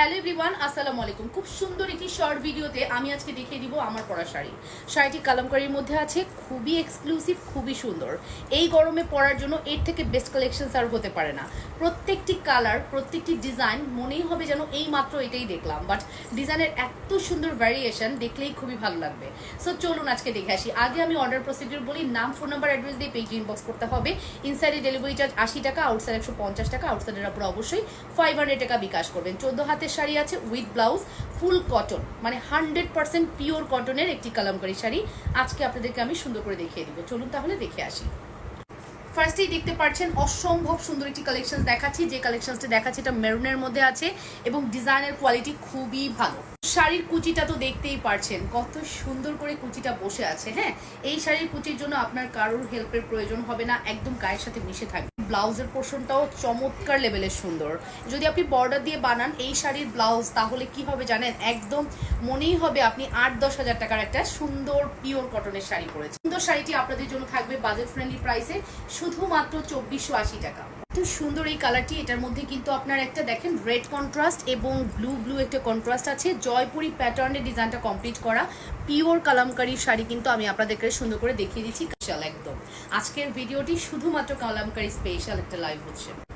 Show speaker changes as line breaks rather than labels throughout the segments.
Hello everyone আসসালামু আলাইকুম। খুব সুন্দর একটি শর্ট ভিডিওতে আমি আজকে দেখিয়ে দিব আমার পরা শাড়ি। শাড়িটি কালামকারির মধ্যে আছে, খুবই এক্সক্লুসিভ খুবই সুন্দর। এই গরমে পরার জন্য এর থেকে বেস্ট কালেকশন আর হতে পারে না। প্রত্যেকটি কালার প্রত্যেকটি ডিজাইন মনেই হবে যেন এই মাত্র এটাই দেখলাম। বাট ডিজাইনের এত সুন্দর ভ্যারিয়েশন দেখলেই খুবই ভালো লাগবে। সো চলুন আজকে দেখে আসি। আগে আমি অর্ডার প্রসিডিউর বলি, নাম ফোন নাম্বার অ্যাড্রেস দিয়ে পেজ ইনবক্স করতে হবে। ইনসাইডে ডেলিভারি চার্জ আশি টাকা আউটসাইড একশো পঞ্চাশ টাকা আউটসাইডের উপর অবশ্যই ফাইভ টাকা বিকাশ করবেন। চোদ্দ হাতের শাড়ি আছে উইথ ব্লাউজ ফুল কটন মানে হান্ড্রেড পার্সেন্ট পিওর কটনের একটি কালামকারি শাড়ি। আজকে আপনাদেরকে আমি সুন্দর করে দেখিয়ে দিব। চলুন তাহলে দেখে আসি। ফার্স্টেই দেখতে পাচ্ছেন, অসম্ভব সুন্দর একটি কালেকশন দেখাচ্ছি। যে কালেকশনটা দেখাচ্ছি, এটা মেরুনের মধ্যে আছে এবং ডিজাইনের কোয়ালিটি খুবই ভালো। শাড়ির কুচিটা তো দেখতেই পারছেন, কত সুন্দর করে কুচিটা বসে আছে হ্যাঁ? এই শাড়ির কুচির জন্য আপনার কারোর হেল্পের প্রয়োজন হবে না, একদম গায়ের সাথে মিশে থাকবে। ব্লাউজের পোর্শনটাও চমৎকার লেভেলের সুন্দর। যদি আপনি বর্ডার দিয়ে বানান এই শাড়ির ব্লাউজ, তাহলে কি হবে জানেন? একদম মনেই হবে আপনি আট দশ হাজার টাকার একটা সুন্দর পিওর কটনের শাড়ি পরেছেন। সুন্দর শাড়িটি আপনাদের জন্য থাকবে বাজেট ফ্রেন্ডলি প্রাইসে শুধুমাত্র চব্বিশশো আশি টাকা। সুন্দর এই কালারটি এটার মধ্যে কিন্তু আপনার একটা দেখেন রেড কন্ট্রাস্ট এবং ব্লু ব্লু একটা কন্ট্রাস্ট আছে। জয়পুরি প্যাটার্নের ডিজাইনটা কমপ্লিট করা পিওর কালামকারি শাড়ি কিন্তু আমি আপনাদেরকে সুন্দর করে দেখিয়ে দিচ্ছি। একদম। আজকের ভিডিওটি শুধুমাত্র কালামকারি স্পেশাল একটা লাইভ হচ্ছে।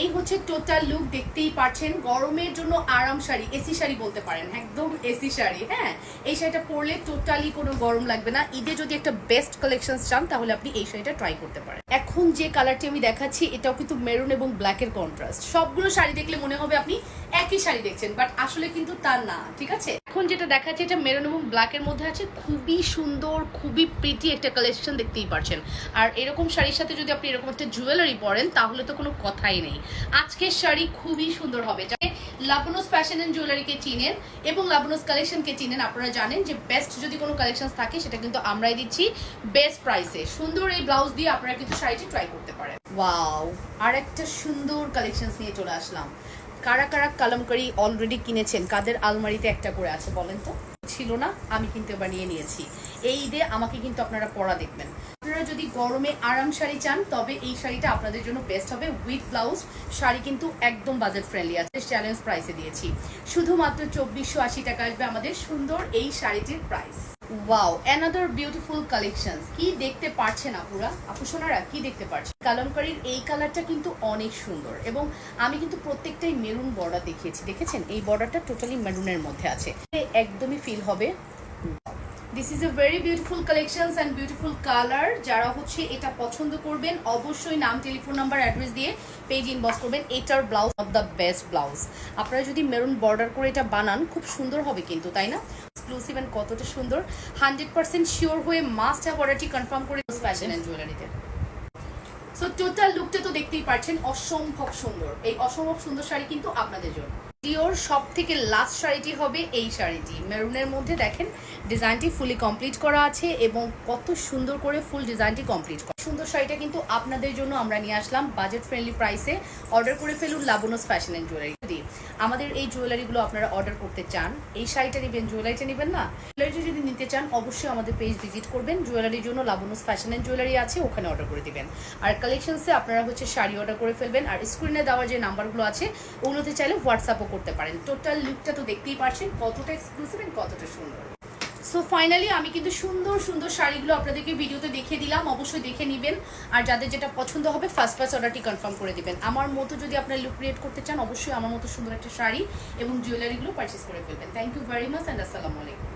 এই হচ্ছে টোটাল লুক দেখতেই পাচ্ছেন। গরমের জন্য আরাম শাড়ি এসি শাড়ি বলতে পারেন। একদম এসি শাড়ি হ্যাঁ? এই শাড়িটা পরলে টোটালি কোনো গরম লাগবে না। ঈদে যদি একটা বেস্ট কালেকশন চান, তাহলে আপনি এই শাড়িটা ট্রাই করতে পারেন। এখন যে কালারটি আমি দেখাচ্ছি, এটাও কিন্তু মেরুন এবং ব্ল্যাকের কন্ট্রাস্ট সবগুলো শাড়ি দেখলে মনে হবে আপনি একই শাড়ি দেখছেন বাট আসলে কিন্তু তা না, ঠিক আছে? এখন যেটা দেখাচ্ছে, এটা মেরুন এবং ব্ল্যাকের মধ্যে আছে। খুবই সুন্দর, খুবই প্রিটি একটা কালেকশন দেখতেই পারছেন। আর এরকম শাড়ির সাথে যদি আপনি এরকম একটা জুয়েলারি পরেন, তাহলে তো কোনো কথাই নেই। আজকের শাড়ি খুবই সুন্দর হবে। যাতে লাবনোস ফ্যাশন অ্যান্ড জুয়েলারিকে চিনেন এবং লাবনোস কালেকশনকে চিনেন, আপনারা জানেন যে বেস্ট যদি কোনো কালেকশন থাকে, সেটা কিন্তু আমরাই দিচ্ছি বেস্ট প্রাইসে সুন্দর এই ব্লাউজ দিয়ে আপনারা কিন্তু শাড়িটি ট্রাই করতে পারেন। ওয়াও আর একটা সুন্দর কালেকশন নিয়ে চলে আসলাম। কারা কারা কালামকারি অলরেডি কিনেছেন? কাদের আলমারিতে একটা করে আছে বলেন তো? ছিল না, আমি কিন্তু এবার নিয়ে নিয়েছি। এই ঈদে আমাকে কিন্তু আপনারা পড়া দেখবেন। আপনারা যদি গরমে আরাম শাড়ি চান, তবে এই শাড়িটা আপনাদের জন্য বেস্ট হবে। উইথ ব্লাউজ শাড়ি কিন্তু একদম বাজেট ফ্রেন্ডলি আছে। চ্যালেঞ্জ প্রাইসে দিয়েছি। শুধুমাত্র চব্বিশশো আশি টাকা আসবে আমাদের সুন্দর এই শাড়িটির price wow another beautiful collection কি দেখতে পারছেন আপুরা? আপু সোনারা, কি দেখতে পারছেন? কালামকারীর এই কালারটা কিন্তু অনেক সুন্দর এবং আমি কিন্তু প্রত্যেকটাই মেরুন বর্ডার দেখিয়েছি। দেখেছেন? এই বর্ডারটা টোটালি মেরুনের মধ্যে আছে। একদমই ফিল হবে। This is a very beautiful collections and beautiful colour যারা হচ্ছে এটা পছন্দ করবেন, অবশ্যই নাম টেলিফোন নাম্বার অ্যাড্রেস দিয়ে পেজ ইনবক্স করবেন। এটার blouse of the best blouse আপনারা যদি মেরুন বর্ডার করে এটা বানান, খুব সুন্দর হবে কিন্তু, তাই না? এক্সক্লুসিভ অ্যান্ড কতটা সুন্দর। হান্ড্রেড পার্সেন্ট শিওর হয়ে মাস্ট হ্যাভ অর্ডারটি কনফার্ম করে ফ্যাশন অ্যান্ড জুয়েলারিতে সো টোটাল লুকটা তো দেখতেই পাচ্ছেন অসম্ভব সুন্দর। এই অসম্ভব সুন্দর শাড়ি কিন্তু আপনাদের জন্য। ডিওর সব থেকে লাস্ট শাড়িটি হবে এই শাড়িটি। মেরুনের মধ্যে দেখেন ডিজাইনটি ফুলি কমপ্লিট করা আছে এবং কত সুন্দর করে ফুল ডিজাইনটি কমপ্লিট করা। সুন্দর শাড়িটা কিন্তু আপনাদের জন্য আমরা নিয়ে আসলাম বাজেট ফ্রেন্ডলি প্রাইসে অর্ডার করে ফেলুন লাবনোস ফ্যাশন অ্যান্ড জুয়েলারি যদি আমাদের এই জুয়েলারিগুলো আপনারা অর্ডার করতে চান, এই শাড়িটা নেবেন জুয়েলারিটা নেবেন না? জুয়েলারিটা যদি নিতে চান, অবশ্যই আমাদের পেজ ভিজিট করবেন। জুয়েলারির জন্য লাবনোস ফ্যাশন অ্যান্ড জুয়েলারি আছে, ওখানে অর্ডার করে দিবেন। আর কালেকশনসে আপনারা হচ্ছে শাড়ি অর্ডার করে ফেলবেন। আর স্ক্রিনে দেওয়া যে নাম্বারগুলো আছে, ওগুলোতে চাইলে হোয়াটসঅ্যাপও করতে পারেন। টোটাল লুকটা তো দেখতেই পারছেন, কতটা এক্সক্লুসিভ এন্ড কতটা সুন্দর। সো ফাইনালি আমি কিন্তু সুন্দর সুন্দর শাড়িগুলো আপনাদেরকে ভিডিওতে দেখিয়ে দিলাম, অবশ্যই দেখে নেবেন। আর যাদের যেটা পছন্দ হবে ফার্স্ট ফার্স্ট অর্ডারটি কনফার্ম করে দেবেন। আমার মতো যদি আপনার লুক ক্রিয়েট করতে চান, অবশ্যই আমার মতো সুন্দর একটা শাড়ি এবং জুয়েলারিগুলো পারচেস করে ফেলবেন। Thank you very much and আসসালামু আলাইকুম